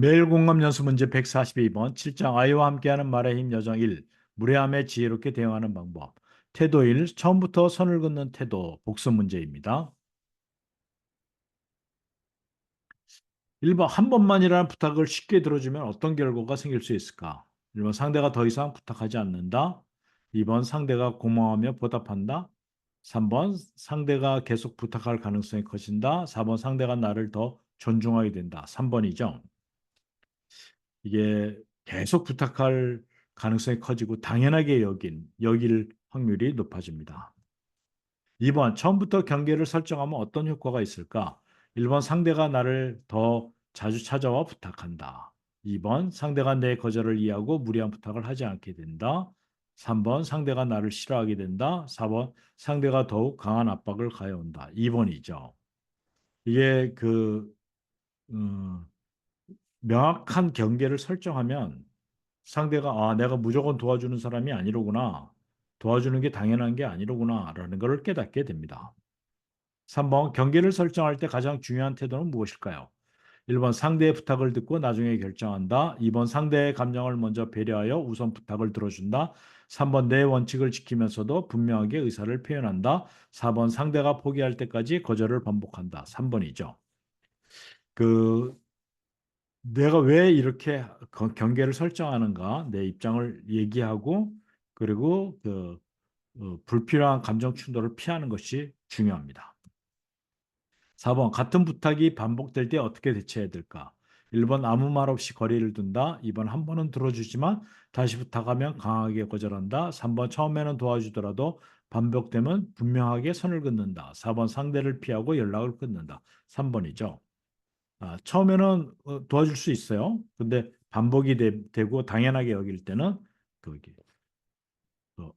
매일 공감 연수 문제 142번 7장 아이와 함께하는 말의 힘 여정 1 무례함에 지혜롭게 대응하는 방법 태도 1 처음부터 선을 긋는 태도 복습 문제입니다. 1번 한 번만이라는 부탁을 쉽게 들어주면 어떤 결과가 생길 수 있을까? 1번 상대가 더 이상 부탁하지 않는다. 2번 상대가 고마워하며 보답한다. 3번 상대가 계속 부탁할 가능성이 커진다. 4번 상대가 나를 더 존중하게 된다. 3번이죠. 이게 계속 부탁할 가능성이 커지고 당연하게 여긴 여길 확률이 높아집니다. 2번 처음부터 경계를 설정하면 어떤 효과가 있을까? 1번 상대가 나를 더 자주 찾아와 부탁한다. 2번 상대가 내 거절을 이해하고 무리한 부탁을 하지 않게 된다. 3번 상대가 나를 싫어하게 된다. 4번 상대가 더욱 강한 압박을 가해온다. 2번이죠. 이게 그 음, 명확한 경계를 설정하면 상대가 아 내가 무조건 도와주는 사람이 아니로구나. 도와주는 게 당연한 게 아니로구나 라는 것을 깨닫게 됩니다. 3번 경계를 설정할 때 가장 중요한 태도는 무엇일까요? 1번 상대의 부탁을 듣고 나중에 결정한다. 2번 상대의 감정을 먼저 배려하여 우선 부탁을 들어준다. 3번 내 원칙을 지키면서도 분명하게 의사를 표현한다. 4번 상대가 포기할 때까지 거절을 반복한다. 3번이죠. 그 내가 왜 이렇게 경계를 설정하는가 내 입장을 얘기하고 그리고 그 어, 불필요한 감정 충돌을 피하는 것이 중요합니다. 4번 같은 부탁이 반복될 때 어떻게 대처해야 될까? 1번 아무 말 없이 거리를 둔다. 2번 한 번은 들어주지만 다시 부탁하면 강하게 거절한다. 3번 처음에는 도와주더라도 반복되면 분명하게 선을 긋는다. 4번 상대를 피하고 연락을 끊는다. 3번이죠. 아, 처음에는 어, 도와줄 수 있어요. 근데 반복이 되, 고 당연하게 여길 때는 거기 어,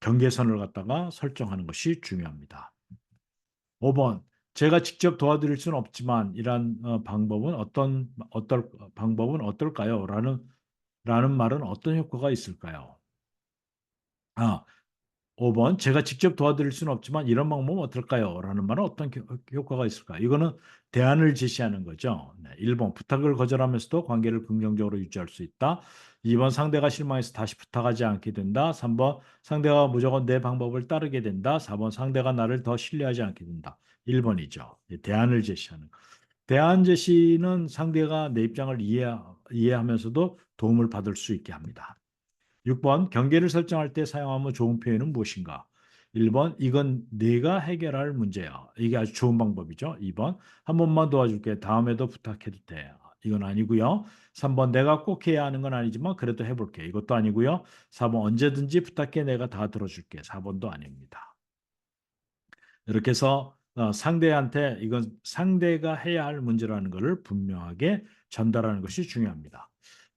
경계선을 갖다가 설정하는 것이 중요합니다. 5번 제가 직접 도와드릴 수는 없지만 이러한 어, 방법은 어떤 어떨 방법은 어떨까요? 라는 라는 말은 어떤 효과가 있을까요? 아, 5번 제가 직접 도와드릴 수는 없지만 이런 방법은 어떨까요? 라는 말은 어떤 효과가 있을까? 이거는 대안을 제시하는 거죠. 네, 1번 부탁을 거절하면서도 관계를 긍정적으로 유지할 수 있다. 2번 상대가 실망해서 다시 부탁하지 않게 된다. 3번 상대가 무조건 내 방법을 따르게 된다. 4번 상대가 나를 더 신뢰하지 않게 된다. 1번이죠. 대안을 제시하는 거. 대안 제시는 상대가 내 입장을 이해, 이해하면서도 도움을 받을 수 있게 합니다. 6번 경계를 설정할 때 사용하면 좋은 표현은 무엇인가? 1번 이건 내가 해결할 문제야. 이게 아주 좋은 방법이죠. 2번 한 번만 도와줄게. 다음에도 부탁해도 돼. 이건 아니고요. 3번 내가 꼭 해야 하는 건 아니지만 그래도 해볼게. 이것도 아니고요. 4번 언제든지 부탁해 내가 다 들어줄게. 4번도 아닙니다. 이렇게 해서 어, 상대한테 이건 상대가 해야 할 문제라는 것을 분명하게 전달하는 것이 중요합니다.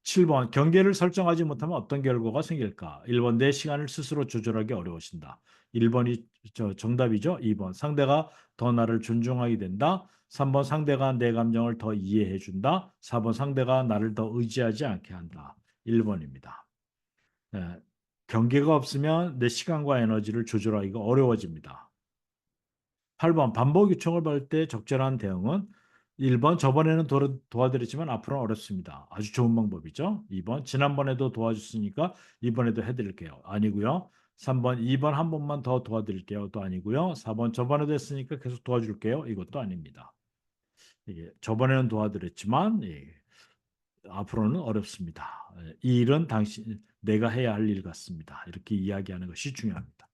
7번 경계를 설정하지 못하면 어떤 결과가 생길까? 1번 내 시간을 스스로 조절하기 어려워진다. 1번이 저 정답이죠. 2번 상대가 더 나를 존중하게 된다. 3번 상대가 내 감정을 더 이해해 준다. 4번 상대가 나를 더 의지하지 않게 한다. 1번입니다. 네, 경계가 없으면 내 시간과 에너지를 조절하기가 어려워집니다. 8번 반복 요청을 받을 때 적절한 대응은 1번 저번에는 도, 도와 드렸지만 앞으로는 어렵습니다. 아주 좋은 방법이죠. 2번 지난번에도 도와줬으니까 이번에도 해드릴게요. 아니고요. 3번 2번 한 번만 더 도와드릴게요. 또 아니고요. 4번 저번에도 했으니까 계속 도와줄게요. 이것도 아닙니다. 이게 저번에는 도와드렸지만 예, 앞으로는 어렵습니다. 예, 이 일은 당신 내가 해야 할 일 같습니다. 이렇게 이야기하는 것이 중요합니다.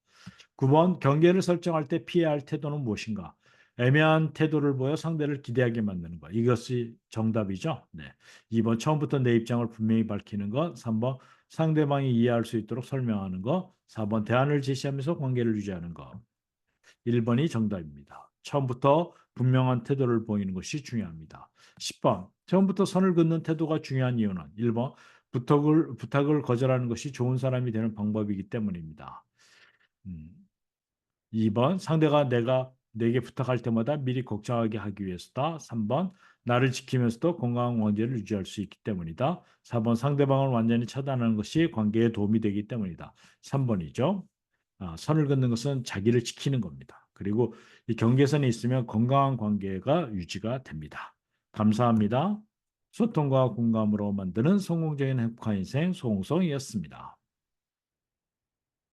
9번 경계를 설정할 때 피해야 할 태도는 무엇인가? 애매한 태도를 보여 상대를 기대하게 만드는 것. 이것이 정답이죠. 네. 2번 처음부터 내 입장을 분명히 밝히는 것. 3번 상대방이 이해할 수 있도록 설명하는 것. 4번 대안을 제시하면서 관계를 유지하는 것. 1번이 정답입니다. 처음부터 분명한 태도를 보이는 것이 중요합니다. 10번 처음부터 선을 긋는 태도가 중요한 이유는 1번 부탁을, 부탁을 거절하는 것이 좋은 사람이 되는 방법이기 때문입니다. 음. 2번 상대가 내가 내게 부탁할 때마다 미리 걱정하게 하기 위해서다. 3번 나를 지키면서도 건강한 관계를 유지할 수 있기 때문이다. 4번 상대방을 완전히 차단하는 것이 관계에 도움이 되기 때문이다. 3번이죠. 아, 선을 긋는 것은 자기를 지키는 겁니다. 그리고 이 경계선이 있으면 건강한 관계가 유지가 됩니다. 감사합니다. 소통과 공감으로 만드는 성공적인 행복한 인생 소홍성이었습니다.